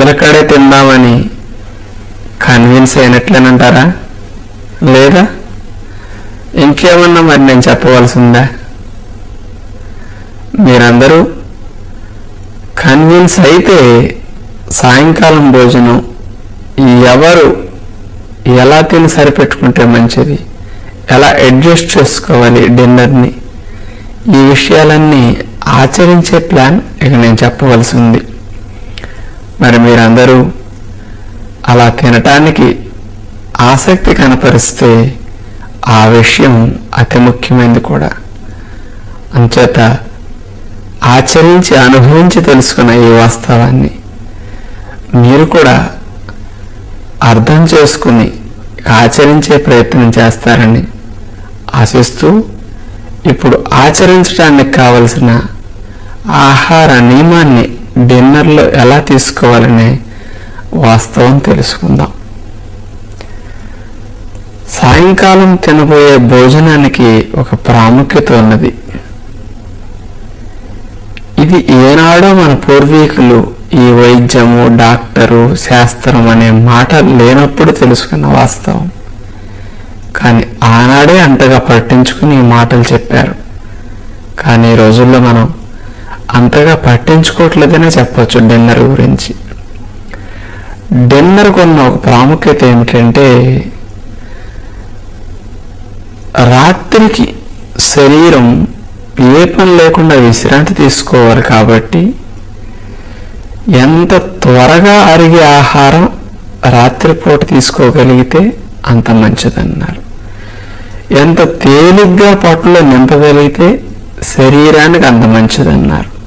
అందరికాడే తిందామని కన్విన్స్ అయినట్లేనంటారా? లేదా? ఇంకేమన్నా మరి నేను చెప్పవలసిందా? మీరందరూ కన్విన్స్ అయితే సాయంకాలం భోజనం ఎవరు ఎలా తిని సరిపెట్టుకుంటే మంచిది? ఎలా అడ్జస్ట్ చేసుకోవాలి డిన్నర్ని ఈ విషయాలన్నీ ఆచరించే ప్లాన్ ఇక నేను చెప్పవలసి ఉంది మరి మీరందరూ అలా తినటానికి ఆసక్తి కనపరిస్తే ఆ విషయం అతి ముఖ్యమైనది కూడా. అంచేత ఆచరించి అనుభవించి తెలుసుకున్న ఈ వాస్తవాన్ని మీరు కూడా అర్థం చేసుకుని ఆచరించే ప్రయత్నం చేస్తారని ఆశిస్తూ ఇప్పుడు ఆచరించడానికి కావలసిన ఆహార నియమాన్ని డిన్నర్లో ఎలా తీసుకోవాలనే వాస్తవం తెలుసుకుందాం. సాయంకాలం తినబోయే భోజనానికి ఒక ప్రాముఖ్యత ఉన్నది. ఇది ఏనాడో మన పూర్వీకులు ఈ వైద్యము డాక్టరు శాస్త్రం అనే మాట లేనప్పుడు తెలుసుకున్న వాస్తవం. కానీ ఆనాడే అంతగా పట్టించుకుని ఈ మాటలు చెప్పారు. కానీ ఈ రోజుల్లో మనం అంతగా పట్టించుకోవట్లేదనే చెప్పచ్చు డిన్నర్ గురించి. డిన్నర్కు ఉన్న ఒక ప్రాముఖ్యత ఏమిటంటే రాత్రికి శరీరం ఏ పని లేకుండా విశ్రాంతి తీసుకోవాలి కాబట్టి ఎంత త్వరగా అరిగే ఆహారం రాత్రిపూట తీసుకోగలిగితే అంత మంచిదన్నారు. ఎంత తేలిగ్గా పొట్టలో నింపగలిగితే శరీరానికి అంత మంచిదన్నారు.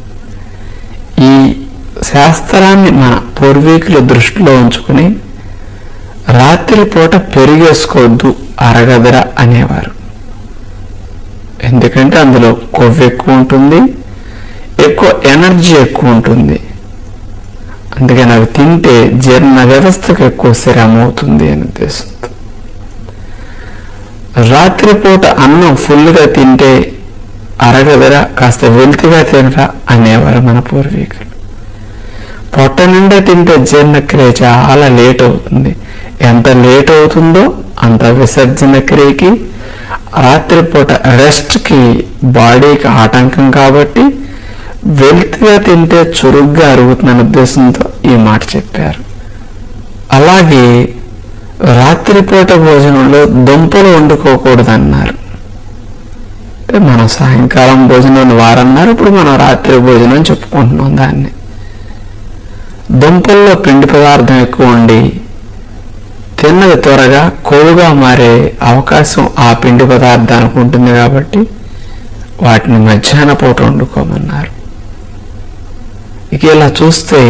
ఈ శాస్త్రాన్ని మన పూర్వీకుల దృష్టిలో ఉంచుకుని రాత్రిపూట పెరిగేసుకోవద్దు అరగదర అనేవారు. ఎందుకంటే అందులో కొవ్వు ఎక్కువ ఉంటుంది ఎక్కువ ఎనర్జీ ఎక్కువ ఉంటుంది. అందుకని అవి తింటే జీర్ణ వ్యవస్థకు ఎక్కువ శ్రమ అవుతుంది అని ఉద్దేశంతో రాత్రిపూట అన్నం ఫుల్గా తింటే అరగదరా కాస్త వెల్తిగా తినరా అనేవారు మన పూర్వీకులు. పొట్ట నిండా తింటే జీర్ణక్రియ చాలా లేట్ అవుతుంది ఎంత లేట్ అవుతుందో అంత విసర్జన క్రియకి రాత్రిపూట రెస్ట్కి బాడీకి ఆటంకం కాబట్టి వెల్త్గా తింటే చురుగ్గా అరుగుతుందనే ఉద్దేశంతో ఈ మాట చెప్పారు. అలాగే రాత్రిపూట భోజనంలో దుంపలు వండుకోకూడదన్నారు. అంటే మనం సాయంకాలం భోజనం వారన్నారు ఇప్పుడు మనం రాత్రి భోజనం చెప్పుకుంటున్నాం దాన్ని. దుంపల్లో పిండి పదార్థం ఎక్కువ ఉండి తిన్నది త్వరగా కొవ్వుగా మారే అవకాశం ఆ పిండి పదార్థానికి ఉంటుంది కాబట్టి వాటిని మధ్యాహ్న పూట వండుకోమన్నారు. ఇక ఇలా చూస్తే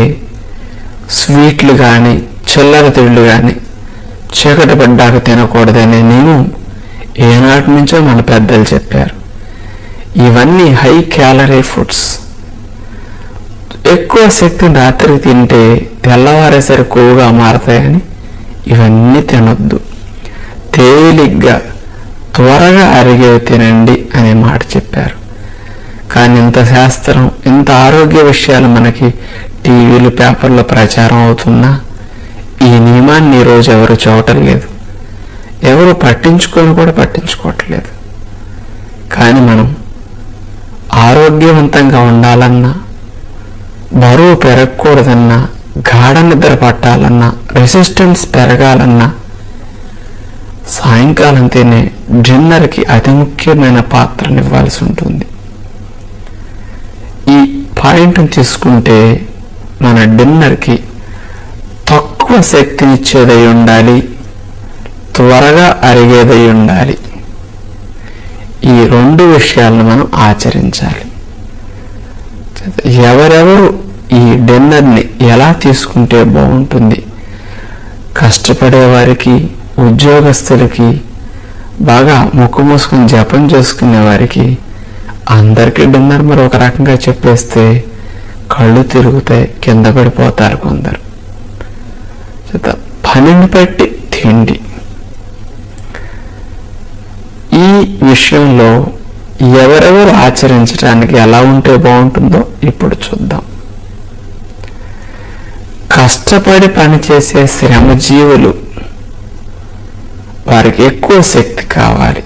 స్వీట్లు కానీ చిల్లర తిళ్ళు కానీ చీకటి పడ్డాక తినకూడదనే నేను ఏనాటి నుంచో మన పెద్దలు చెప్పారు. ఇవన్నీ హై క్యాలరీ ఫుడ్స్ ఎక్కువ శక్తి రాత్రి తింటే తెల్లవారేసరి కొవ్వుగా మారతాయని ఇవన్నీ తినొద్దు. తేలిగ్గా త్వరగా అరిగేవి తినండి అనే మాట చెప్పారు. కానీ ఇంత శాస్త్రం ఇంత ఆరోగ్య విషయాలు మనకి టీవీలు పేపర్లో ప్రచారం అవుతున్నా ఈ నియమాన్ని ఈరోజు ఎవరు చూడటం లేదు ఎవరు పట్టించుకొని కూడా పట్టించుకోవట్లేదు. కానీ మనం ఆరోగ్యవంతంగా ఉండాలన్నా బరువు పెరగకూడదన్నా గాఢ నిద్ర పట్టాలన్నా రెసిస్టెన్స్ పెరగాలన్నా సాయంకాలం తినే డిన్నర్కి అతి ముఖ్యమైన పాత్రనివ్వాల్సి ఉంటుంది. ఈ పాయింట్ని తీసుకుంటే మన డిన్నర్కి తక్కువ శక్తినిచ్చేదై ఉండాలి త్వరగా అరిగేదై ఉండాలి. ఈ రెండు విషయాలను మనం ఆచరించాలి. ఎవరెవరు ఈ డిన్నర్ని ఎలా తీసుకుంటే బాగుంటుంది? కష్టపడే వారికి ఉద్యోగస్తులకి బాగా ముక్కు మూసుకొని జపం చేసుకునే వారికి అందరికీ డిన్నర్ మరి ఒక రకంగా చెప్పేస్తే కళ్ళు తిరుగుతాయి కింద పడిపోతారు కొందరు. పనిని బట్టి తిండి ఈ విషయంలో ఎవరెవరు ఆచరించడానికి ఎలా ఉంటే బాగుంటుందో ఇప్పుడు చూద్దాం. కష్టపడి పనిచేసే శ్రమజీవులు వారికి ఎక్కువ శక్తి కావాలి.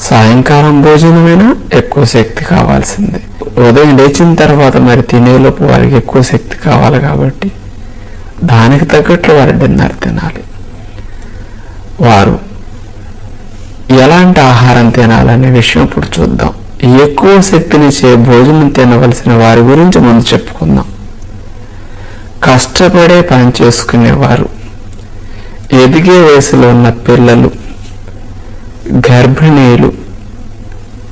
సాయంకాలం భోజనమైనా ఎక్కువ శక్తి కావాల్సిందే. ఉదయం లేచిన తర్వాత మరి తినేలోపు వారికి ఎక్కువ శక్తి కావాలి కాబట్టి దానికి తగ్గట్లు వారు డిన్నర్ తినాలి. వారు ఎలాంటి ఆహారం తినాలనే విషయం ఇప్పుడు చూద్దాం. ఎక్కువ శక్తినిచ్చే భోజనం తినవలసిన వారి గురించి ముందు చెప్పుకుందాం. కష్టపడే పని చేసుకునేవారు. ఎదిగే వయసులో ఉన్న పిల్లలు గర్భిణీలు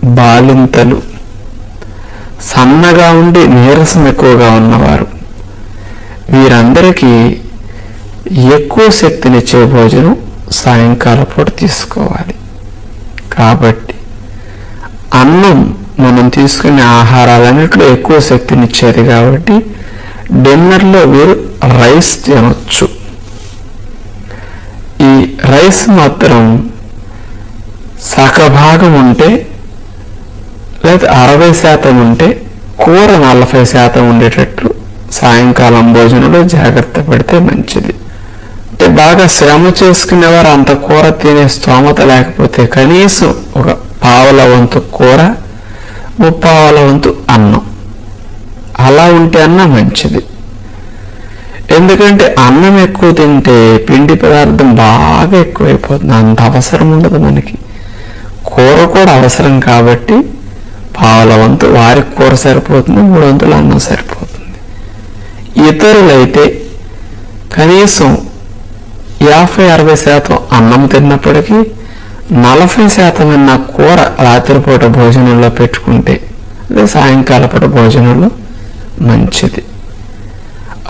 బాలింతలు సన్నగా ఉండి నీరసం ఎక్కువగా ఉన్నవారు. వీరందరికీ ఎక్కువ శక్తినిచ్చే భోజనం సాయంకాల పూట తీసుకోవాలి. కాబట్టి అన్నం మనం తీసుకునే ఆహారాలన్నింటిలో ఎక్కువ శక్తినిచ్చేది కాబట్టి డిన్నర్లో వీరు రైస్ తినొచ్చు. ఈ రైస్ మాత్రం సగభాగం ఉంటే లేదా అరవై శాతం ఉంటే కూర నలభై శాతం ఉండేటట్లు సాయంకాలం భోజనంలో జాగ్రత్త పడితే మంచిది. అంటే బాగా శ్రమ చేసుకునేవారు అంత కూర తినే స్తోమత లేకపోతే కనీసం ఒక పావల వంతు కూర ముప్పావల వంతు అన్నం. అలా ఉంటే అన్న మంచిది. ఎందుకంటే అన్నం ఎక్కువ తింటే పిండి పదార్థం బాగా ఎక్కువైపోతుంది. అంత అవసరం ఉండదు మనకి. కూర కూడా అవసరం కాబట్టి పావుల వంతు వారికి కూర సరిపోతుంది మూడు వంతులు అన్నం సరిపోతుంది. ఇతరులైతే కనీసం యాభై అరవై శాతం అన్నం తిన్నప్పటికీ నలభై శాతం కూర రాత్రిపూట భోజనంలో పెట్టుకుంటే అదే సాయంకాల పూట భోజనంలో మంచిది.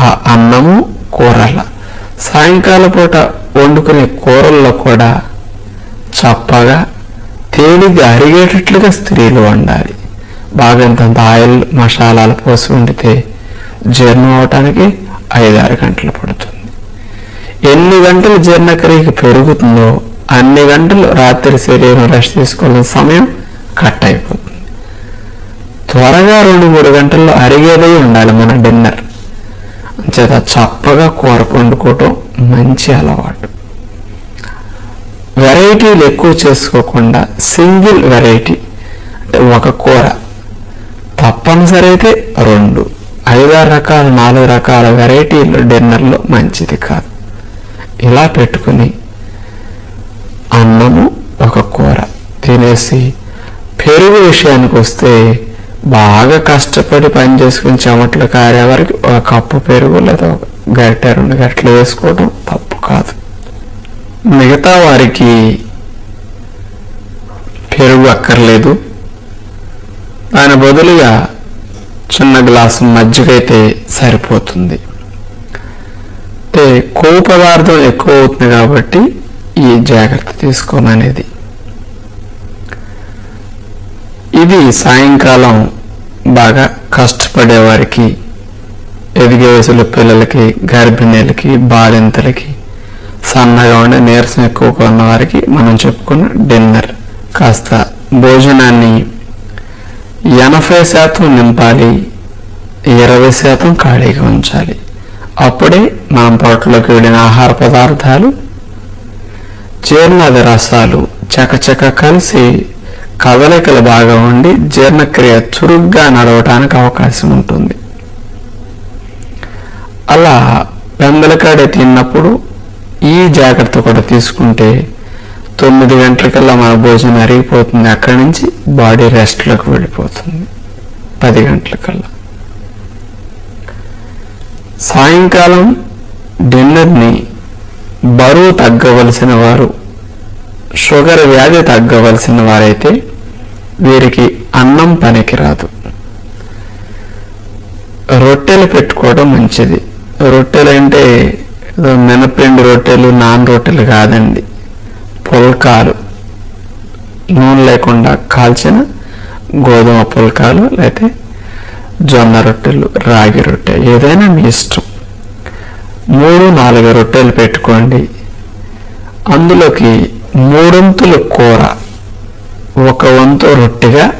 ఆ అన్నము కూరల. సాయంకాల పూట వండుకునే కూరల్లో కూడా చప్పగా తేలిగా అరిగేటట్లుగా స్త్రీలు వండాలి. బాగా ఆయిల్ మసాలాలు పోసి వండితే జీర్ణం అవటానికి ఐదారు గంటలు పడుతుంది. ఎన్ని గంటలు జీర్ణక్రియకి పెరుగుతుందో అన్ని గంటలు రాత్రి శరీరం రెస్ట్ తీసుకోవాల్సిన సమయం కట్ అయిపోతుంది. త్వరగా రెండు మూడు గంటల్లో అరిగేదే ఉండాలి మన డిన్నర్. అంచేత చప్పగా కూర వండుకోవటం మంచి అలవాటు. వెరైటీలు ఎక్కువ చేసుకోకుండా సింగిల్ వెరైటీ అంటే ఒక కూర తప్పనిసరి అయితే రెండు. ఐదారు రకాల నాలుగు రకాల వెరైటీలు డిన్నర్లో మంచిది కాదు. ఇలా పెట్టుకుని అన్నము ఒక కూర. తినేసి పెరుగు విషయానికి వస్తే బాగా కష్టపడి పని చేసుకుని చెమట్లు కారే వరకు ఒక కప్పు పెరుగు లేదా ఒక గరిటె రెండు గరిటలు వేసుకోవడం తప్పు కాదు. మిగతా వారికి పెరుగు అక్కర్లేదు. దాని బదులుగా చిన్న గ్లాసు మజ్జిగైతే సరిపోతుంది. అంటే కొవ్వు పదార్థం ఎక్కువ అవుతుంది కాబట్టి ఈ జాగ్రత్త తీసుకోమనేది ఇది సాయంకాలం బాగా కష్టపడేవారికి ఎదిగే వయసులో పిల్లలకి గర్భిణీలకి బాలింతలకి సన్నగా ఉండే నీరసం ఎక్కువగా ఉన్న వారికి మనం చెప్పుకున్న డిన్నర్. కాస్త భోజనాన్ని ఎనభై శాతం నింపాలి ఇరవై శాతం ఖాళీగా ఉంచాలి. అప్పుడే మనం తోటలోకి వెళ్ళిన ఆహార పదార్థాలు జీర్ణాది రసాలు చకచక కలిసి కదలికలు బాగా ఉండి జీర్ణక్రియ చురుగ్గా నడవటానికి అవకాశం ఉంటుంది. అలా వెందలకాడే తిన్నప్పుడు ఈ జాగ్రత్త కూడా తీసుకుంటే తొమ్మిది గంటలకల్లా మన భోజనం అరిగిపోతుంది. అక్కడి నుంచి బాడీ రెస్ట్లోకి వెళ్ళిపోతుంది. పది గంటలకల్లా. సాయంకాలం డిన్నర్ని బరువు తగ్గవలసిన వారు షుగర్ వ్యాధి తగ్గవలసిన వారైతే వీరికి అన్నం పనికిరాదు రొట్టెలు పెట్టుకోవడం మంచిది. రొట్టెలు అంటే మినపిండి రొట్టెలు నాన్ రొట్టెలు కాదండి. పుల్కాలు. నూనె లేకుండా కాల్చిన గోధుమ పుల్కాలు లేకపోతే జొన్న రొట్టెలు రాగి రొట్టె ఏదైనా మీ ఇష్టం. మూడు నాలుగు రొట్టెలు పెట్టుకోండి. అందులోకి మూడొంతులు కూర ఒక వంతు రొట్టెగా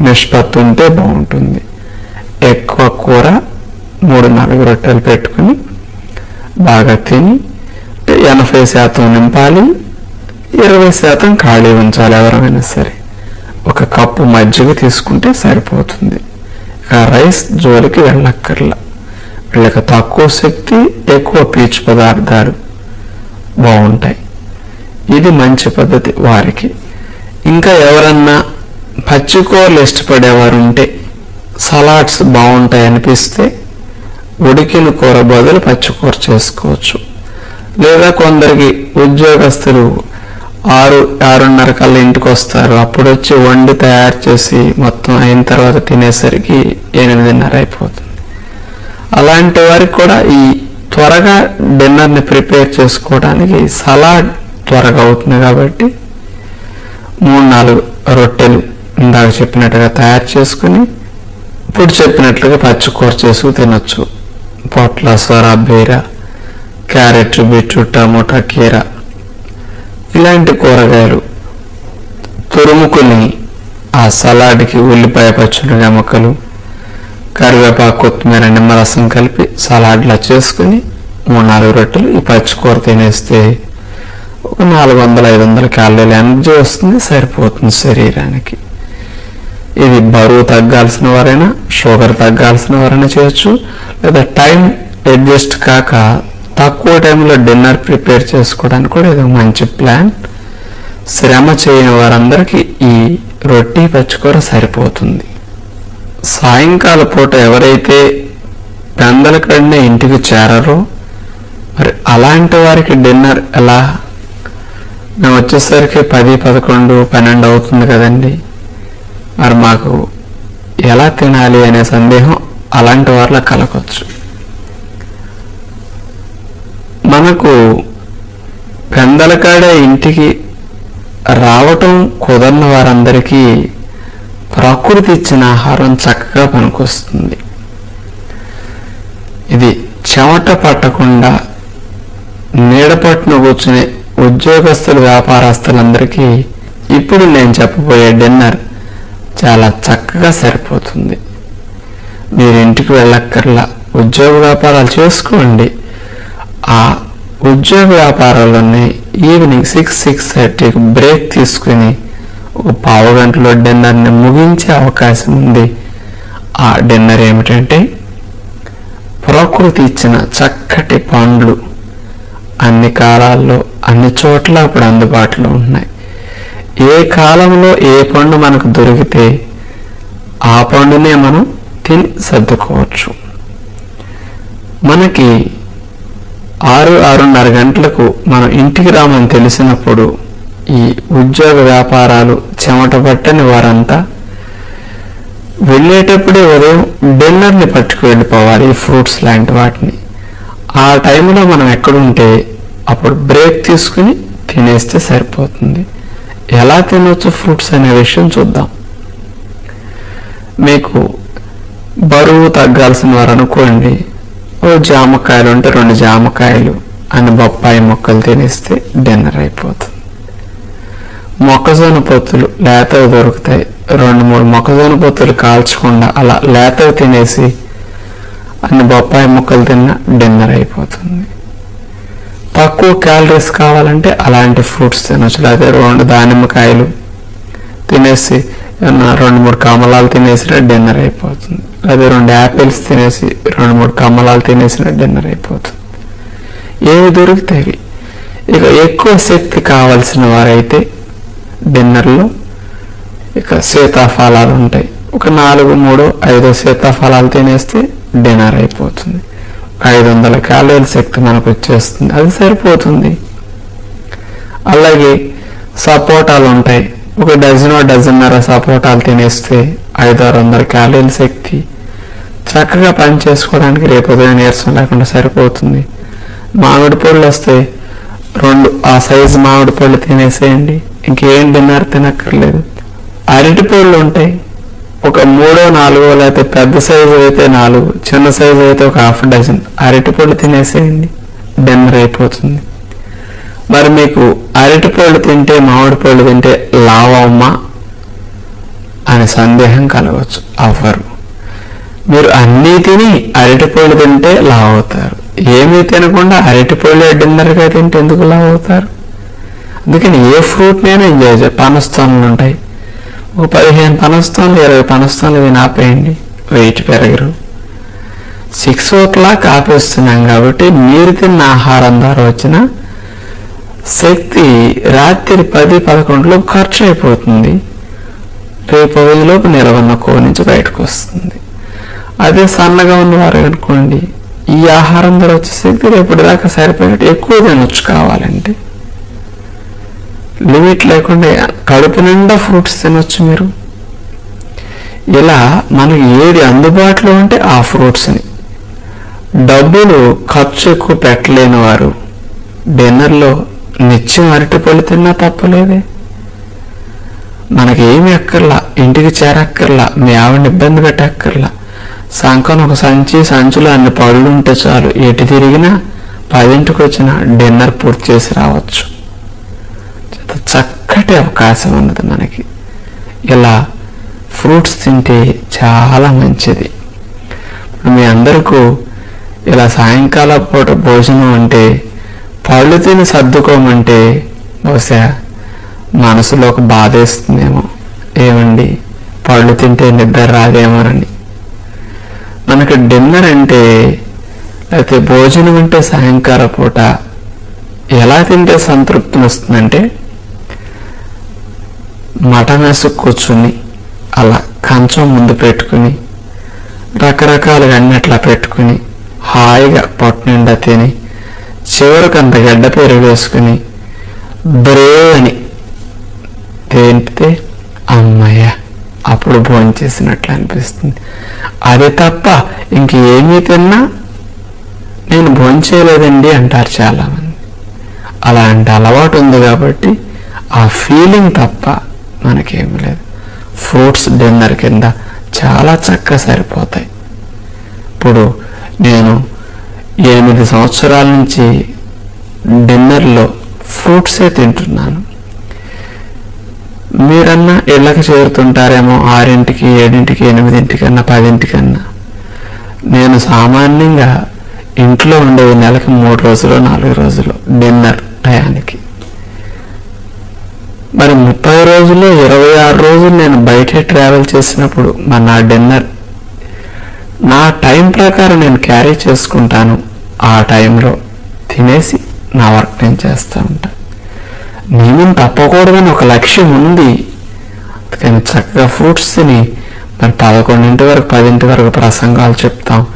నిష్పత్తి ఉంటే బాగుంటుంది. ఎక్కువ కూర మూడు నాలుగు రొట్టెలు పెట్టుకుని బాగా తిని ఎనభై శాతం నింపాలి. ఇరవై శాతం ఖాళీ ఉంచాలి ఎవరైనా సరే. ఒక కప్పు మజ్జిగ తీసుకుంటే సరిపోతుంది. ఆ రైస్ జోలికి వెళ్ళక్కర్లా. వీళ్ళకి తక్కువ శక్తి ఎక్కువ పీచు పదార్థాలు బాగుంటాయి. ఇది మంచి పద్ధతి వారికి. ఇంకా ఎవరన్నా పచ్చికూరలు ఇష్టపడేవారు ఉంటే సలాడ్స్ బాగుంటాయి అనిపిస్తే ఉడికిన కూర బదులు పచ్చికూర చేసుకోవచ్చు. లేదా కొందరికి ఉద్యోగస్తులు ఆరు ఆరున్నర కల్లా ఇంటికి వస్తారు అప్పుడు వచ్చి వండి తయారు చేసి మొత్తం అయిన తర్వాత తినేసరికి ఎనిమిదిన్నర అయిపోతుంది. అలాంటి వారికి కూడా ఈ త్వరగా డిన్నర్ని ప్రిపేర్ చేసుకోవడానికి సలాడ్ త్వరగా అవుతుంది కాబట్టి మూడు నాలుగు రొట్టెలు ఇందాక చెప్పినట్టుగా తయారు చేసుకుని ఇప్పుడు చెప్పినట్లుగా పచ్చికూర చేసుకు తినొచ్చు. పొట్ల సొర బీర క్యారెట్ బీట్రూట్ టమోటా కీర ఇలాంటి కూరగాయలు తురుముకుని ఆ సలాడ్కి ఉల్లిపాయ పచ్చిమిరపకాయ ముక్కలు కరివేపాకు కొత్తిమీర నిమ్మరసం కలిపి సలాడ్లా చేసుకుని మూడు నాలుగు రొట్టెలు ఈ పచ్చికూర తినేస్తే ఒక నాలుగు వందల ఐదు వందల క్యాలరీలు ఎనర్జీ వస్తుంది సరిపోతుంది శరీరానికి. ఇది బరువు తగ్గాల్సిన వారైనా షుగర్ తగ్గాల్సిన వారైనా చేయొచ్చు లేదా టైం అడ్జస్ట్ కాక తక్కువ టైంలో డిన్నర్ ప్రిపేర్ చేసుకోవడానికి కూడా ఇది ఒక మంచి ప్లాన్. శ్రమ చేయని వారందరికీ ఈ రొట్టి పచ్చికూర సరిపోతుంది. సాయంకాల పూట ఎవరైతే పెందల కడినే ఇంటికి చేరరో మరి అలాంటి వారికి డిన్నర్ ఎలా? మేము వచ్చేసరికి పది పదకొండు పన్నెండు అవుతుంది కదండి. మరి మాకు ఎలా తినాలి అనే సందేహం అలాంటి వారిలో కలగవచ్చు మనకు పెందలకాడే ఇంటికి రావటం కుదరని వారందరికీ ప్రకృతి ఇచ్చిన ఆహారం చక్కగా పనికొస్తుంది. ఇది చెమట పట్టకుండా నీడపట్టున కూర్చునే ఉద్యోగస్తులు వ్యాపారస్తులందరికీ ఇప్పుడు నేను చెప్పబోయే డిన్నర్ చాలా చక్కగా సరిపోతుంది. మీరు ఇంటికి వెళ్ళక్కర్లా ఉద్యోగ వ్యాపారాలు చేసుకోండి. ఆ ఉద్యోగ వ్యాపారాల్లోనే ఈవినింగ్ సిక్స్ సిక్స్ థర్టీకి బ్రేక్ తీసుకుని ఒక పావు గంటలో డిన్నర్ని ముగించే అవకాశం ఉంది. ఆ డిన్నర్ ఏమిటంటే ప్రకృతి ఇచ్చిన చక్కటి పండ్లు అన్ని కాలాల్లో అన్ని చోట్ల అప్పుడు అందుబాటులో ఉన్నాయి ఏ కాలంలో ఏ పండు మనకు దొరికితే ఆ పండునే మనం తిని సర్దుకోవచ్చు. మనకి ఆరు ఆరున్నర గంటలకు మనం ఇంటికి రామని తెలిసినప్పుడు ఈ ఉద్యోగ వ్యాపారాలు చెమట పట్టని వారంతా వెళ్ళేటప్పుడే ఉదయం డిన్నర్ని పట్టుకు వెళ్ళిపోవాలి ఈ ఫ్రూట్స్ లాంటి వాటిని. ఆ టైంలో మనం ఎక్కడుంటే అప్పుడు బ్రేక్ తీసుకుని తినేస్తే సరిపోతుంది. ఎలా తినొచ్చు ఫ్రూట్స్ అనే విషయం చూద్దాం. మీకు బరువు తగ్గాల్సిన వారు అనుకోండి ఓ జామకాయలు ఉంటే రెండు జామకాయలు అని బొప్పాయి మొక్కలు తినేస్తే డిన్నర్ అయిపోతుంది. మొక్కజొన్న పొత్తులు లేతవి దొరుకుతాయి. రెండు మూడు మొక్కజొన్న పొత్తులు కాల్చకుండా అలా లేతవి తినేసి అన్ని బొప్పాయి ముక్కలు తిన్న డిన్నర్ అయిపోతుంది. తక్కువ క్యాలరీస్ కావాలంటే అలాంటి ఫ్రూట్స్ తినొచ్చు. లేకపోతే రెండు దానిమ్మకాయలు తినేసి ఏమన్నా రెండు మూడు కమలాలు తినేసిన డిన్నర్ అయిపోతుంది. అదే రెండు యాపిల్స్ తినేసి రెండు మూడు కమలాలు తినేసిన డిన్నర్ అయిపోతుంది. ఏవి దొరుకుతాయి? ఇక ఎక్కువ శక్తి కావాల్సిన వారైతే డిన్నర్లో ఇక సీతాఫలాలు ఉంటాయి. ఒక నాలుగు మూడు ఐదు సీతాఫలాలు తినేస్తే డిన్నర్ అయిపోతుంది. ఐదు వందల క్యాలరీల శక్తి మనకు వచ్చేస్తుంది. అది సరిపోతుంది. అలాగే సపోటాలు ఉంటాయి. ఒక డజన్ డజన్నర సపోటాలు తినేస్తే ఐదు ఆరు వందల క్యాలరీల శక్తి చక్కగా పని చేసుకోవడానికి రేపు ఉదయం నీరసం లేకుండా సరిపోతుంది. మామిడి పళ్ళు వస్తే రెండు ఆ సైజు మామిడి పళ్ళు తినేసేయండి. ఇంకేం డిన్నర్ తినక్కర్లేదు. అరటి పళ్ళు ఉంటాయి ఒక మూడో నాలుగో లేకపోతే పెద్ద సైజు అయితే నాలుగు చిన్న సైజు అయితే ఒక హాఫ్ డజన్ అరటి పళ్ళు తినేసేయండి. డిన్నర్ అయిపోతుంది. మరి మీకు అరటి పళ్ళు తింటే మామిడి పళ్ళు తింటే లావమ్మా అనే సందేహం కలగవచ్చు అవ్వరు. మీరు అన్నీ తిని అరటి పూలు తింటే లావ్ అవుతారు ఏమీ తినకుండా అరటి పూలే డిన్నర్గా తింటే ఎందుకు లావ్ అవుతారు అందుకని ఏ ఫ్రూట్ నేను ఎంజాయ్ చేయ ఉంటాయి. ఒక పదిహేను పనస్థానాలు ఇరవై పనస్థానాలు ఇవి ఆపేయండి వెయిట్ పెరగరు. సిక్స్ ఓ క్లాక్ ఆపేస్తున్నాం కాబట్టి మీరు తిన్న ఆహారం ద్వారా వచ్చిన శక్తి రాత్రి పది పదకొండులోపు ఖర్చు అయిపోతుంది. రేపు ఉదయంలోపు నిలవన్న కో నుంచి బయటకు వస్తుంది. అదే సన్నగా ఉన్నవారు అనుకోండి ఈ ఆహారం ద్వారా వచ్చే శక్తి రేపటి దాకా సరిపోయినట్టు ఎక్కువ తినొచ్చు కావాలంటే. లిమిట్ లేకుండా కడుపు నిండా ఫ్రూట్స్ తినొచ్చు మీరు. ఇలా మనకి ఏది అందుబాటులో ఉంటే ఆ ఫ్రూట్స్ని డబ్బులు ఖర్చు ఎక్కువ పెట్టలేని వారు డిన్నర్లో నిత్యం అరటిపళ్ళు తిన్నా తప్పలేదే. మనకి ఏమి అక్కర్లా ఇంటికి చేరక్కర్లా మీ ఆవిడని ఇబ్బంది పెట్టక్కర్లా. సంకం ఒక సంచి సంచులో అన్ని పళ్ళు ఉంటే చాలు ఎటు తిరిగినా పదింటికి వచ్చిన డిన్నర్ పూర్తి చేసి రావచ్చు. చక్కటి అవకాశం ఉన్నది మనకి. ఇలా ఫ్రూట్స్ తింటే చాలా మంచిది. ఇప్పుడు మీ అందరికీ ఇలా సాయంకాల పూట భోజనం అంటే పళ్ళు తిని సర్దుకోమంటే బహుశా మనసులో ఒక బాధ వేస్తుందేమో. ఏమండి? పళ్ళు తింటే నిద్ర రాదేమోనని మనకి డిన్నర్ అంటే లేకపోతే భోజనం అంటే సాయంకాల పూట ఎలా తింటే సంతృప్తిని వస్తుందంటే మటన్ కూర్చుని అలా కంచం ముందు పెట్టుకుని రకరకాలుగా అన్ని అట్లా పెట్టుకుని హాయిగా పొట్టు నిండా తిని చివరికి అంత గడ్డ పెరుగు వేసుకుని బ్రే అని తేంపితే అమ్మయ్య అప్పుడు భోజనం చేసినట్లు అనిపిస్తుంది. అది తప్ప ఇంకేమీ తిన్నా నేను భోజనం చేయలేదండి అంటారు చాలామంది. అలాంటి అలవాటు ఉంది కాబట్టి ఆ ఫీలింగ్ తప్ప మనకేమి లేదు. ఫ్రూట్స్ డిన్నర్ కింద చాలా చక్కగా సరిపోతాయి. ఇప్పుడు నేను ఎనిమిది సంవత్సరాల నుంచి డిన్నర్లో ఫ్రూట్సే తింటున్నాను. మీరన్నా ఇళ్ళకి చేరుతుంటారేమో ఆరింటికి ఏడింటికి ఎనిమిదింటికన్నా పదింటికన్నా. నేను సామాన్యంగా ఇంట్లో ఉండేది నెలకి మూడు రోజులు నాలుగు రోజులు డిన్నర్ టయానికి. మరి ముప్పై రోజులు ఇరవై ఆరు రోజులు నేను బయటే ట్రావెల్ చేసినప్పుడు మరి నా డిన్నర్ నా టైం ప్రకారం నేను క్యారీ చేసుకుంటాను. ఆ టైంలో తినేసి నా వర్క్ నేను చేస్తూ ఉంటాను నియమం తప్పకూడదని ఒక లక్ష్యం ఉంది. కానీ చక్కగా ఫ్రూట్స్ తిని మరి పదకొండింటి వరకు పదింటి వరకు ప్రసంగాలు చెప్తాం.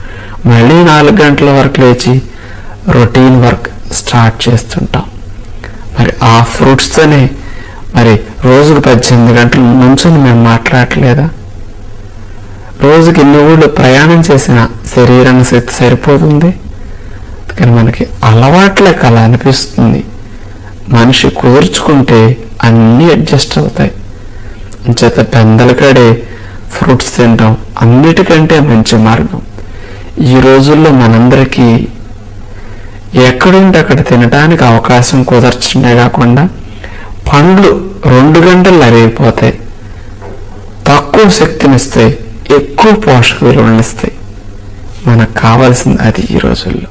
మళ్ళీ నాలుగు గంటల వరకు లేచి రొటీన్ వర్క్ స్టార్ట్ చేస్తుంటాం. మరి ఆ ఫ్రూట్స్తోనే మరి రోజుకు పద్దెనిమిది గంటలు నుంచుని మేము మాట్లాడలేదా రోజుకి ఎన్ని ఊళ్ళు ప్రయాణం చేసిన శరీరం శక్తి సరిపోతుంది. కానీ మనకి అలవాట్లే కళ అనిపిస్తుంది. మనిషి కుదుర్చుకుంటే అన్నీ అడ్జస్ట్ అవుతాయి. చేత పెందల కాడే ఫ్రూట్స్ తినడం అన్నిటికంటే మంచి మార్గం. ఈ రోజుల్లో మనందరికీ ఎక్కడుంటే అక్కడ తినడానికి అవకాశం కుదర్చడమే కాకుండా పండ్లు రెండు గంటలు అరిగిపోతాయి. తక్కువ శక్తినిస్తాయి ఎక్కువ పోషక విలువనిస్తాయి మనకు కావాల్సింది అది ఈ రోజుల్లో.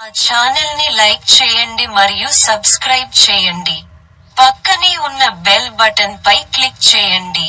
మా ఛానల్ని లైక్ చేయండి మరియు సబ్స్క్రైబ్ చేయండి. పక్కనే ఉన్న బెల్ బటన్ పై క్లిక్ చేయండి.